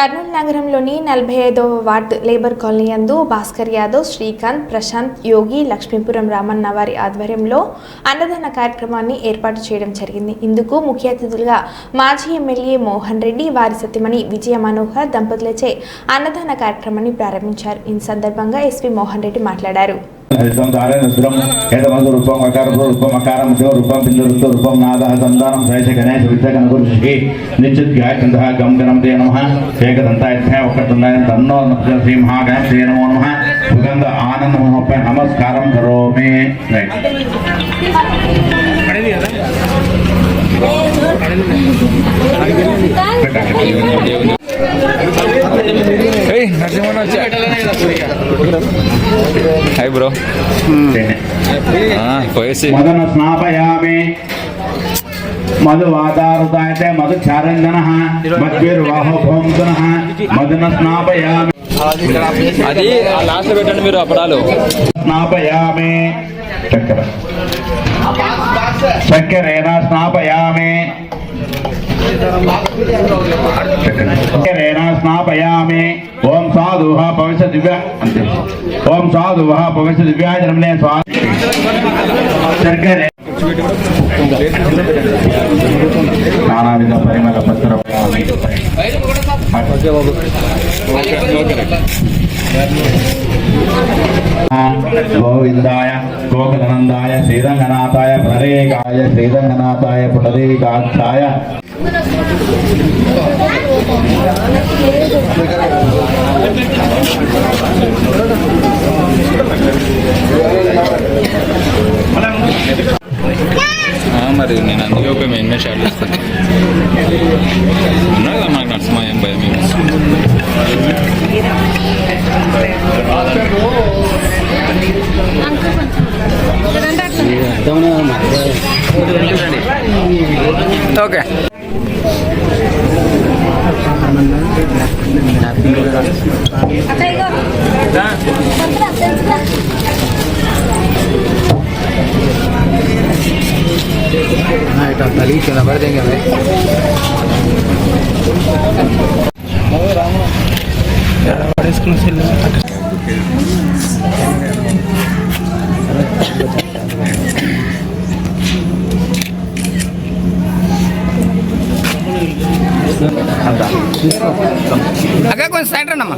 కర్నూలు నగరంలోని నలభై ఐదవ వార్డు లేబర్ కాలనీ యందు భాస్కర్ యాదవ్ శ్రీకాంత్ ప్రశాంత్ యోగి లక్ష్మీపురం రామన్న వారి ఆధ్వర్యంలో అన్నదాన కార్యక్రమాన్ని ఏర్పాటు చేయడం జరిగింది. ఇందుకు ముఖ్య అతిథులుగా మాజీ ఎమ్మెల్యే మోహన్ రెడ్డి వారి సత్యమణి విజయ మనోహర్ దంపతులచే అన్నదాన కార్యక్రమాన్ని ప్రారంభించారు. ఈ సందర్భంగా ఎస్పీ మోహన్ రెడ్డి మాట్లాడారు. హరితం దారే రుద్రం ఏదమందు రూపం అకారం రూపం అకారం శివ రూపం బిందు రుత్తు రూపం నాద సంతానం శేష గణేశ విద్య గణగురుషి నిత్యుద్ధ్యాయ చంద్ర గం గణం తే నమ ఏకదంతాయ ఒకటుందాయ తన్నో శ్రీ మహాగణపతి నమో నమ సుగంధ ఆనంద మహోపై నమస్కారం కరోమి. రైట్. ఏయ్ నరసింహన్ వచ్చా? Hi bro. పోయేసి. మదన స్నాపయామి. మధు వాతారుతాయతే మధు చారంజన మధ్యర్వాహో భోంతున మదన స్నాపయామి. అది లాస్ట్ పెట్టండి మీరు అప్పడాలు స్నాపయామి. చక్కెర. చక్కెరేనా స్నాపయామి? స్నాపయామి ఓం సాధుః పవిత్ర దివ్య ఓం సాధుః పవిత్ర దివ్యాజనమే స్వామి నానావిధ పరిమళ గోవిందాయ గోకనందాయ శ్రీరంగనాథాయ ప్రణరేకాయ శ్రీరంగనాథాయ పునరేకాక్షాయ మరి నేను అందుకే ఒక మెయిన్ షాట్ ఇస్తాను okay. అక్క కొంచెం సైడ్ రండి అమ్మా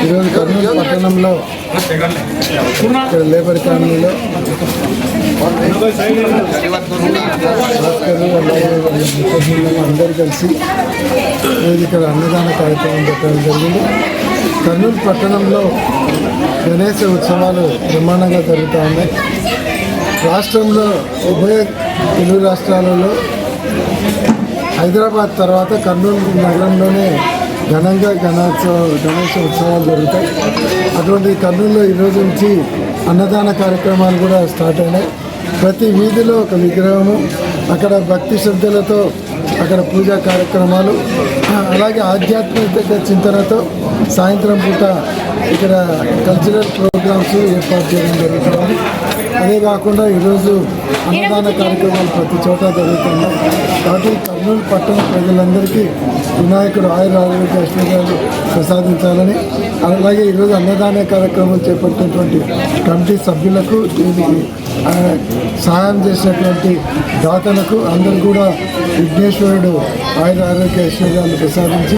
ఈరోజు కర్నూలు పట్టణంలో ఇక్కడ లేబర్ కాలనీలో భాస్కర్ అందరూ కలిసి ఈరోజు ఇక్కడ అన్నదాన కార్యక్రమం పెట్టడం జరిగింది. కర్నూలు పట్టణంలో గణేశ ఉత్సవాలు బ్రహ్మాండంగా జరుగుతూ ఉన్నాయి. రాష్ట్రంలో ఉభయ తెలుగు రాష్ట్రాలలో హైదరాబాద్ తర్వాత కర్నూలు నగరంలోనే ఘనంగా గణోత్సవ గణేష ఉత్సవాలు జరుగుతాయి. అటువంటి కర్నూలులో ఈరోజు నుంచి అన్నదాన కార్యక్రమాలు కూడా స్టార్ట్ అయినాయి. ప్రతి వీధిలో ఒక విగ్రహము అక్కడ భక్తి శ్రద్ధలతో అక్కడ పూజా కార్యక్రమాలు అలాగే ఆధ్యాత్మిక చింతనతో సాయంత్రం పూట ఇక్కడ కల్చరల్ ప్రోగ్రామ్స్ ఏర్పాటు చేయడం జరుగుతుంది. అదే కాకుండా ఈరోజు అన్నదాన కార్యక్రమాలు ప్రతి చోట జరుగుతున్నాయి. కాబట్టి కర్నూలు పట్టణ ప్రజలందరికీ వినాయకుడు ఆయుర ఆరోగ్య ఐశ్వర్యాలు ప్రసాదించాలని అలాగే ఈరోజు అన్నదాన కార్యక్రమం చేపట్టినటువంటి కమిటీ సభ్యులకు దీనికి సహాయం చేసినటువంటి దాతలకు అందరూ కూడా విఘ్నేశ్వరుడు ఆయుర ఆరోగ్య ఐశ్వర్యాలు ప్రసాదించి